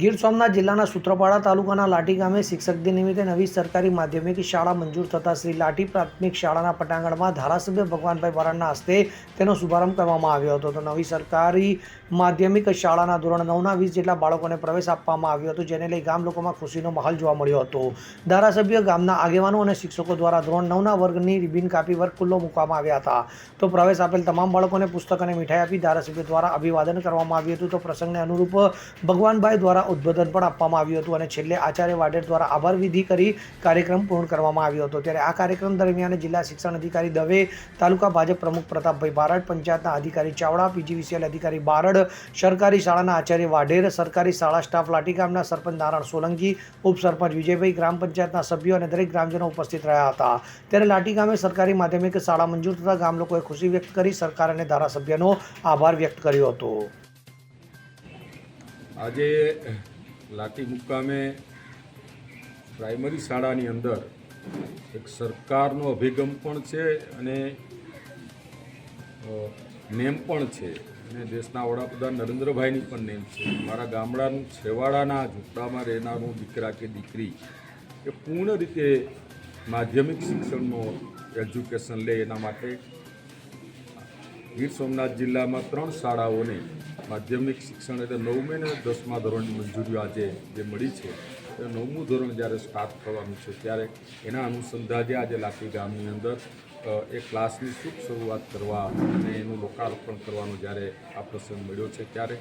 ગીર સોમનાથ જિલ્લાના સૂત્રપાડા તાલુકાના લાઠી ગામે શિક્ષક દિન નિમિત્તે નવી સરકારી માધ્યમિક શાળા મંજૂર થતાં શ્રી લાઠી પ્રાથમિક શાળાના પટાંગણમાં ધારાસભ્ય ભગવાનભાઈ બારડના હસ્તે તેનો શુભારંભ કરવામાં આવ્યો હતો. તો નવી સરકારી માધ્યમિક શાળાના ધોરણ નવના વીસ જેટલા બાળકોને પ્રવેશ આપવામાં આવ્યો હતો, જેને લઈ ગામ લોકોમાં ખુશીનો માહોલ જોવા મળ્યો હતો. ધારાસભ્ય ગામના આગેવાનો અને શિક્ષકો દ્વારા ધોરણ નવના વર્ગની રિબિન કાપી વર્ગ ખુલ્લો મૂકવામાં આવ્યા હતા. તો પ્રવેશ આપેલ તમામ બાળકોને પુસ્તક અને મીઠાઈ આપી ધારાસભ્ય દ્વારા અભિવાદન કરવામાં આવ્યું હતું. તો પ્રસંગને અનુરૂપ ભગવાનભાઈ દ્વારા ઉદ્બોધન પણ આપવામાં આવ્યું હતું અને છેલ્લે આચાર્ય વાડેર દ્વારા આભાર વિધિ કરી કાર્યક્રમ પૂર્ણ કરવામાં આવ્યો હતો. ત્યારે આ કાર્યક્રમ દરમિયાન જિલ્લા શિક્ષણ અધિકારી દવે, તાલુકા ભાજપ પ્રમુખ પ્રતાપભાઈ બારડ, પંચાયતના અધિકારી ચાવડા, પીજીવીસીએલ અધિકારી બારડ, સરકારી શાળાના આચાર્ય વાઢેર સરકારી શાળા સ્ટાફ લાઠી ગામના સરપંચ નારાયણ સોલંકી, ઉપસરપંચ વિજયભાઈ, ગ્રામ પંચાયતના સભ્યો અને દરેક ગ્રામજનો ઉપસ્થિત રહ્યા હતા. ત્યારે લાઠી ગામે સરકારી માધ્યમિક શાળા મંજૂર થતાં ગામ લોકોએ ખુશી વ્યક્ત કરી સરકાર અને ધારાસભ્યનો આભાર વ્યક્ત કર્યો હતો. આજે લાઠી મુકામે પ્રાઇમરી શાળાની અંદર એક સરકારનો અભિગમ પણ છે અને નેમ પણ છે. અને દેશના વડાપ્રધાન નરેન્દ્રભાઈની પણ નેમ છે. મારા ગામડાનું છેવાડાના ઝૂંપડામાં રહેનારું દીકરા કે દીકરી એ પૂર્ણ રીતે માધ્યમિક શિક્ષણનો એજ્યુકેશન લે એના માટે ગીર સોમનાથ જિલ્લામાં ત્રણ શાળાઓને માધ્યમિક શિક્ષણ એટલે નવમે અને દસમા ધોરણની મંજૂરીઓ આજે જે મળી છે એ નવમું ધોરણ જ્યારે સ્ટાર્ટ થવાનું છે ત્યારે એના અનુસંધાને આજે લાઠી ગામની અંદર એ ક્લાસની શુભ શરૂઆત કરવા અને એનું લોકાર્પણ કરવાનો જ્યારે આ પ્રસંગ મળ્યો છે ત્યારે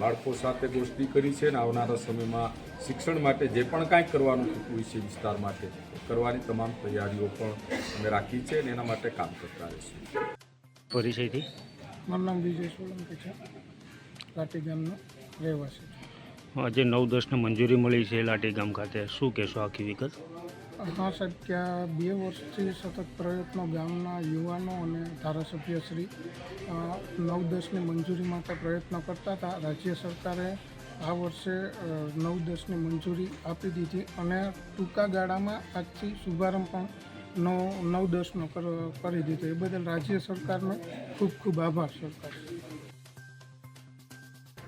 બાળકો સાથે ગોષ્ઠી કરી છે અને આવનારા સમયમાં શિક્ષણ માટે જે પણ કાંઈ કરવાનું થતું હોય છે વિસ્તાર માટે કરવાની તમામ તૈયારીઓ પણ અમે રાખી છે અને એના માટે કામ કરતા રહીશું. પરિચયથી? મારું નામ વિજય સોલંકી છે. લાઠી ગામનો રહેવાસી. છું આજે નવ દસને મંજૂરી મળી છે લાટી ગામ ખાતે. શું કહેશો આખી વિગત? હા સાહેબ ત્યાં બે વર્ષથી સતત પ્રયત્નો ગામના યુવાનો અને ધારાસભ્યશ્રી નવ દસની મંજૂરી માટે પ્રયત્નો કરતા હતા. રાજ્ય સરકારે આ વર્ષે નવ દસની મંજૂરી આપી દીધી અને ટૂંકા ગાળામાં આજથી શુભારંભ પણ નવ નવ દસનો કરી દીધો. એ બદલ રાજ્ય સરકારનો ખૂબ ખૂબ આભાર સરકાર.